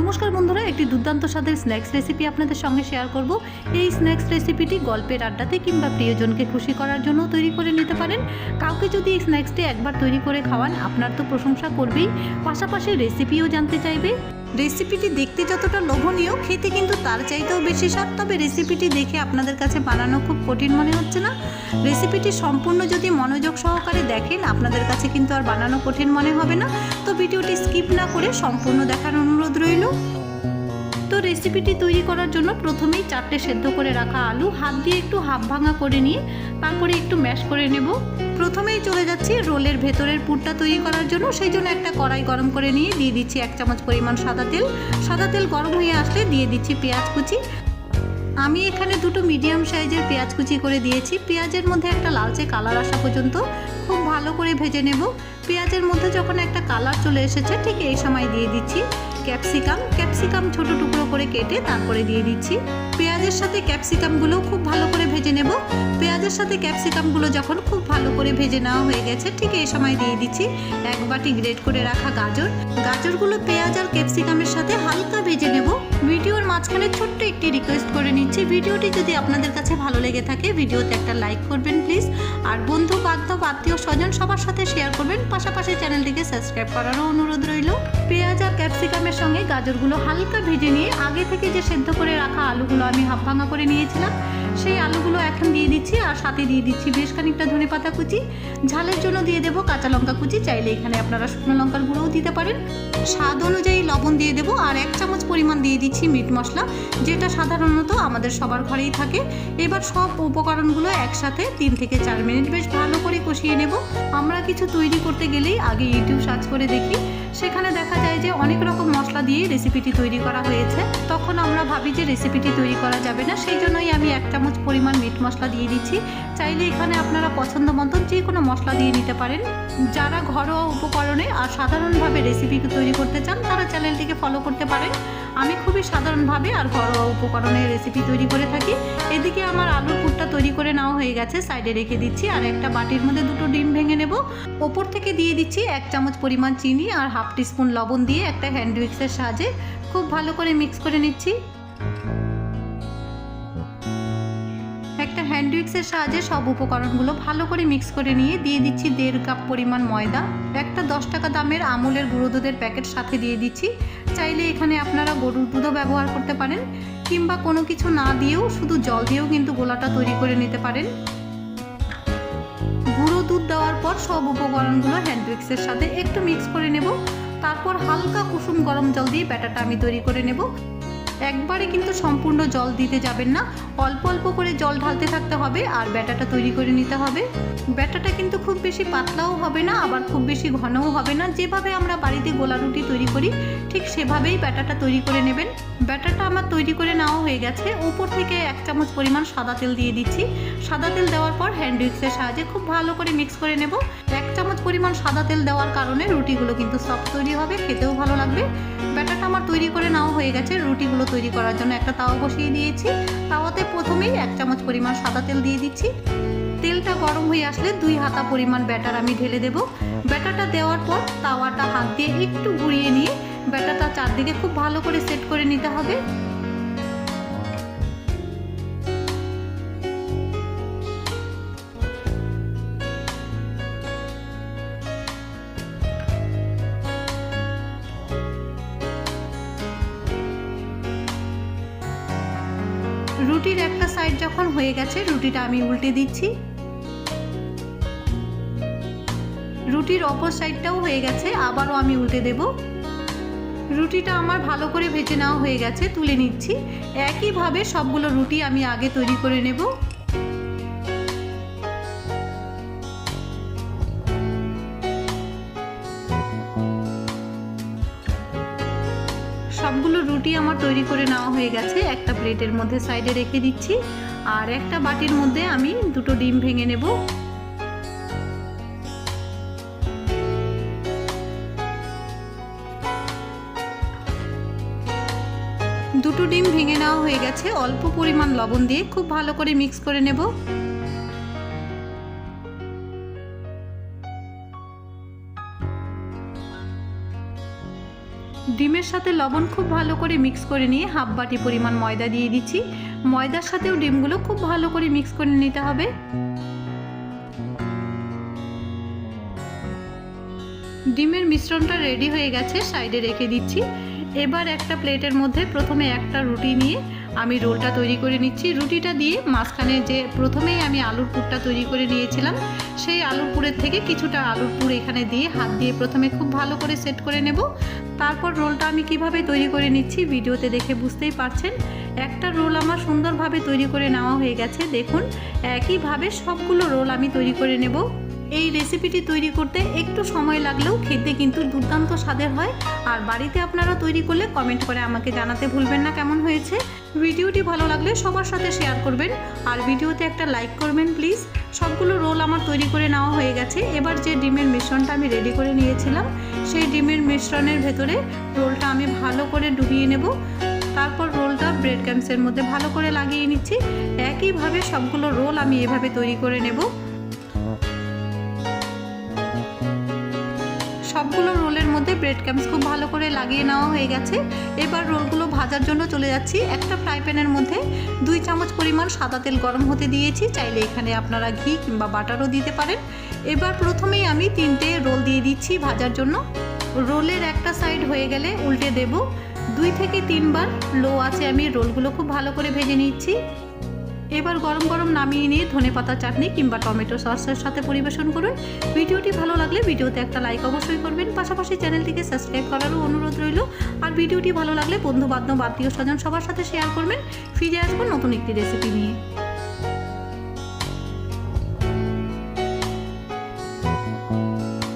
নমস্কার বন্ধুরা, একটি দুর্দান্ত স্বাদের স্ন্যাক্স রেসিপি আপনাদের সঙ্গে শেয়ার করব। এই স্ন্যাক্স রেসিপিটি গল্পের আড্ডাতে কিংবা প্রিয়জনকে খুশি করার জন্য তৈরি করে নিতে পারেন। কাউকে যদি এই স্ন্যাক্সটি একবার তৈরি করে খাওয়ান, আপনার তো প্রশংসা করবেই। পাশাপাশি রেসিপিও জানতে চাইবে। রেসিপিটি দেখতে যতটা লোভনীয়, খেতে কিন্তু তার চাইতেও বেশি স্বাদ। তবে রেসিপিটি দেখে আপনাদের কাছে বানানো খুব কঠিন মনে হচ্ছে না। রেসিপিটি সম্পূর্ণ যদি মনোযোগ সহকারে দেখেন, আপনাদের কাছে কিন্তু আর বানানো কঠিন মনে হবে না। তো ভিডিওটি স্কিপ না করে সম্পূর্ণ দেখার অনুরোধ রইল। তো রেসিপিটি তৈরি করার জন্য প্রথমেই চারটে সেদ্ধ করে রাখা আলু, হাত দিয়ে একটু হাফ ভাঙা করে নিয়ে, তারপরে একটু ম্যাশ করে নেব। প্রথমেই চলে যাচ্ছি রোলের ভেতরের পুরটা তৈরি করার জন্য। সেই জন্য একটা কড়াই গরম করে নিয়ে দিয়ে দিচ্ছি এক চামচ পরিমাণ সাদা তেল। সাদা তেল গরম হয়ে আসলে দিয়ে দিচ্ছি পেঁয়াজ কুচি। আমি এখানে দুটো মিডিয়াম সাইজের পেঁয়াজ কুচি করে দিয়েছি। পেঁয়াজের মধ্যে একটা লালচে কালার আসা পর্যন্ত খুব ভালো করে ভেজে নেব। পেঁয়াজের মধ্যে যখন একটা কালার চলে এসেছে, ঠিক এই সময় দিয়ে দিচ্ছি। ক্যাপসিকাম। ক্যাপসিকাম ছোট টুকরো করে কেটে তারপরে দিয়ে দিচ্ছি। পেঁয়াজের সাথে ক্যাপসিকামগুলো খুব ভালো করে ভেজে নেব। পেঁয়াজের সাথে ক্যাপসিকামগুলো যখন খুব ভালো করে ভেজে নেওয়া হয়ে গেছে, ঠিক এই সময় দিয়ে দিচ্ছি এক বাটি গ্রেট করে রাখা গাজর। গাজরগুলো পেঁয়াজ আর ক্যাপসিকামের সাথে হালকা ভেজে নেব। ভিডিওর মাঝখানে ছোট্ট একটি রিকোয়েস্ট করে নিচ্ছি, ভিডিওটি যদি আপনাদের কাছে ভালো লেগে থাকে, ভিডিওতে একটা লাইক করবেন প্লিজ। আর বন্ধু, বান্ধব, আত্মীয়, স্বজন, সবার সাথে শেয়ার করবেন। পাশাপাশি চ্যানেলটিকে সাবস্ক্রাইব করারও অনুরোধ রইল। পেঁয়াজ আর ক্যাপসিকামের সঙ্গে গাজরগুলো হালকা ভেজে নিয়ে আগে থেকে যে সেদ্ধ করে রাখা আলুগুলো আমি হাফ ভাঙা করে নিয়েছিলাম, সেই আলুগুলো এখন দিয়ে দিচ্ছি আর সাথে দিয়ে দিচ্ছি বেশ খানিকটা ধনে পাতা কুচি। ঝালের জন্য দিয়ে দেবো কাঁচা লঙ্কা কুচি, চাইলে এখানে আপনারা শুকনো লঙ্কার গুঁড়োও দিতে পারেন। স্বাদ অনুযায়ী লবণ দিয়ে দেবো আর এক চামচ পরিমাণ দিয়ে দিচ্ছি মিট মশলা, যেটা সাধারণত আমাদের সবার ঘরেই থাকে। এবার সব উপকরণগুলো একসাথে তিন থেকে চার মিনিট বেশ ভালো করে কষিয়ে নেব। আমরা কিছু তৈরি করতে গেলেই আগে ইউটিউব সার্চ করে দেখি। সেখানে দেখা যায় যে অনেক রকম মশলা দিয়ে রেসিপিটি তৈরি করা হয়েছে। তখন আমরা ভাবি যে রেসিপিটি তৈরি করা যাবে না, সেই জন্যই আমি এক চামচ পরিমাণ মিট মশলা দিয়ে দিচ্ছি। চাইলে এখানে আপনারা পছন্দ মতন যে কোনো মশলা দিয়ে নিতে পারেন। যারা ঘরোয়া উপকরণে আর সাধারণভাবে রেসিপি তৈরি করতে চান, তারা চ্যানেলটিকে ফলো করতে পারেন। আমি খুবই সাধারণভাবে আর ঘরোয়া উপকরণে রেসিপি তৈরি করে থাকি। এদিকে আমার আলুর পুরটা তৈরি করে নেওয়া হয়ে গেছে সাইডে রেখে দিচ্ছি। আর একটা বাটির মধ্যে দুটো ডিম ভেঙে নেব। ওপর থেকে দিয়ে দিচ্ছি এক চামচ পরিমাণ চিনি আর হাফ টিস্পুন লবণ দিয়ে একটা হ্যান্ড উইক্সের সাহায্যে খুব ভালো করে মিক্স করে নিচ্ছি। একটা হ্যান্ড উইক্সের সাহায্যে সব উপকরণগুলো ভালো করে মিক্স করে নিয়ে দিয়ে দিচ্ছি দেড় কাপ পরিমাণ ময়দা, একটা দশ টাকা দামের আমুলের গুঁড়ো দুধের প্যাকেট সাথে দিয়ে দিচ্ছি। চাইলে এখানে আপনারা গরুর দুধও ব্যবহার করতে পারেন, কিংবা কোনো কিছু না দিয়েও শুধু জল দিয়েও কিন্তু গোলাটা তৈরি করে নিতে পারেন। দুধ দেওয়ার পর সব উপকরণগুলো হ্যান্ড মিক্সের সাথে একটু মিক্স করে নেব। তারপর হালকা কুসুম গরম জল দিয়ে ব্যাটাটা আমি তৈরি করে নেব। একবারে কিন্তু সম্পূর্ণ জল দিতে যাবেন না। অল্প অল্প করে জল ঢালতে থাকতে হবে আর ব্যাটাটা তৈরি করে নিতে হবে। ব্যাটাটা কিন্তু খুব বেশি পাতলাও হবে না, আবার খুব বেশি ঘনও হবে না। যেভাবে আমরা বাড়িতে গোলা রুটি তৈরি করি, ঠিক সেভাবেই ব্যাটাটা তৈরি করে নেবেন। ব্যাটাটা আমার তৈরি করে নেওয়া হয়ে গেছে। উপর থেকে এক চামচ পরিমাণ সাদা তেল দিয়ে দিচ্ছি। সাদা তেল দেওয়ার পর হ্যান্ড উইক্সের সাহায্যে খুব ভালো করে মিক্স করে নেব। এক চামচ পরিমাণ সাদা তেল দেওয়ার কারণে রুটিগুলো কিন্তু সফট তৈরি হবে, খেতেও ভালো লাগবে। আমার তৈরি করে নাও হয়ে গেছে। রুটিগুলো তৈরি করার জন্য একটা তাওয়া বসিয়ে দিয়েছি। তাওয়াতে প্রথমেই এক চামচ পরিমাণ সাদা তেল দিয়ে দিচ্ছি। তেলটা গরম হয়ে আসলে দুই হাতা পরিমাণ ব্যাটার আমি ঢেলে দেব। ব্যাটারটা দেওয়ার পর তাওয়াটা হাত দিয়ে একটু ঘুরিয়ে নিয়ে ব্যাটারটা চারদিকে খুব ভালো করে সেট করে নিতে হবে। রুটির একটা সাইড যখন হয়ে গেছে, রুটিটা আমি উল্টে দিচ্ছি। রুটির অপর সাইডটাও হয়ে গেছে, আবারও আমি উল্টে দেব। রুটিটা আমার ভালো করে ভেজে নেওয়া হয়ে গেছে, তুলে নিচ্ছি। একইভাবে সবগুলো রুটি আমি আগে তৈরি করে নেব। রুটি আমার তৈরি করে নেওয়া হয়ে গেছে। একটা প্লেটের মধ্যে সাইডে রেখে দিচ্ছি। আর একটা বাটির মধ্যে আমি দুটো ডিম ভেঙে নেব। দুটো ডিম ভেঙে নেওয়া হয়ে গেছে। অল্প পরিমাণ লবণ দিয়ে খুব ভালো করে মিক্স করে নেব। ডিমের সাথে লবণ খুব ভালো করে মিক্স করে নিয়ে হাফ বাটি পরিমাণ ময়দা দিয়ে দিচ্ছি। ময়দার সাথেও ডিমগুলো খুব ভালো করে মিক্স করে নিতে হবে। ডিমের মিশ্রণটা রেডি হয়ে গেছে, সাইডে রেখে দিচ্ছি। এবার একটা প্লেটের মধ্যে প্রথমে একটা রুটি নিয়ে আমি রোলটা তৈরি করে নিচ্ছি। রুটিটা দিয়ে মাঝখানে যে প্রথমেই আমি আলুর পুরটা তৈরি করে নিয়েছিলাম, সেই আলুর পুরের থেকে কিছুটা আলুর পুর এখানে দিয়ে হাত দিয়ে প্রথমে খুব ভালো করে সেট করে নেব। তারপর রোলটা আমি কীভাবে তৈরি করে নিচ্ছি ভিডিওতে দেখে বুঝতেই পারছেন। একটা রোল আমার সুন্দরভাবে তৈরি করে নেওয়া হয়ে গেছে। দেখুন, একইভাবে সবগুলো রোল আমি তৈরি করে নেব। এই রেসিপিটি তৈরি করতে একটু সময় লাগলেও খেতে কিন্তু দুর্দান্ত স্বাদের হয়। আর বাড়িতে আপনারা তৈরি করলে কমেন্ট করে আমাকে জানাতে ভুলবেন না কেমন হয়েছে। ভিডিওটি ভালো লাগলে সবার সাথে শেয়ার করবেন। আর ভিডিওতে একটা লাইক করবেন প্লিজ সবগুলো রোল আমার তৈরি করে নেওয়া হয়ে গেছে। এবার যে ডিমের মিশ্রণটা আমি রেডি করে নিয়েছিলাম, সেই ডিমের মিশ্রণের ভেতরে রোলটা আমি ভালো করে ডুবিয়ে নেব। তারপর রোলটা ব্রেড ক্যাম্পসের মধ্যে ভালো করে লাগিয়ে নিচ্ছি। একইভাবে সবগুলো রোল আমি এভাবে তৈরি করে নেব। সবগুলো রোলের মধ্যে ব্রেড ক্যাম্পস খুব ভালো করে লাগিয়ে নেওয়া হয়ে গেছে। এবার রোলগুলো ভাজার জন্য চলে যাচ্ছি। একটা ফ্রাই প্যানের মধ্যে দুই চামচ পরিমাণ সাদা তেল গরম হতে দিয়েছি। চাইলে এখানে আপনারা ঘি কিংবা বাটারও দিতে পারেন। এবার প্রথমেই আমি তিনটে রোল দিয়ে দিচ্ছি ভাজার জন্য। রোলের একটা সাইড হয়ে গেলে উল্টে দেব। দুই থেকে তিনবার লো আছে আমি রোলগুলো খুব ভালো করে ভেজে নিচ্ছি। এবার গরম গরম নামিয়ে নিয়ে ধনে পাতা, চাটনি কিংবা টমেটো সসের সাথে পরিবেশন করুন। ভিডিওটি ভালো লাগলে ভিডিওতে একটা লাইক অবশ্যই করবেন। পাশাপাশি চ্যানেলটিকে সাবস্ক্রাইব করারও অনুরোধ রইল। আর ভিডিওটি ভালো লাগলে বন্ধু বান্ধব আত্মীয় স্বজন সবার সাথে শেয়ার করবেন। ফিরে আসব নতুন একটি রেসিপি নিয়ে।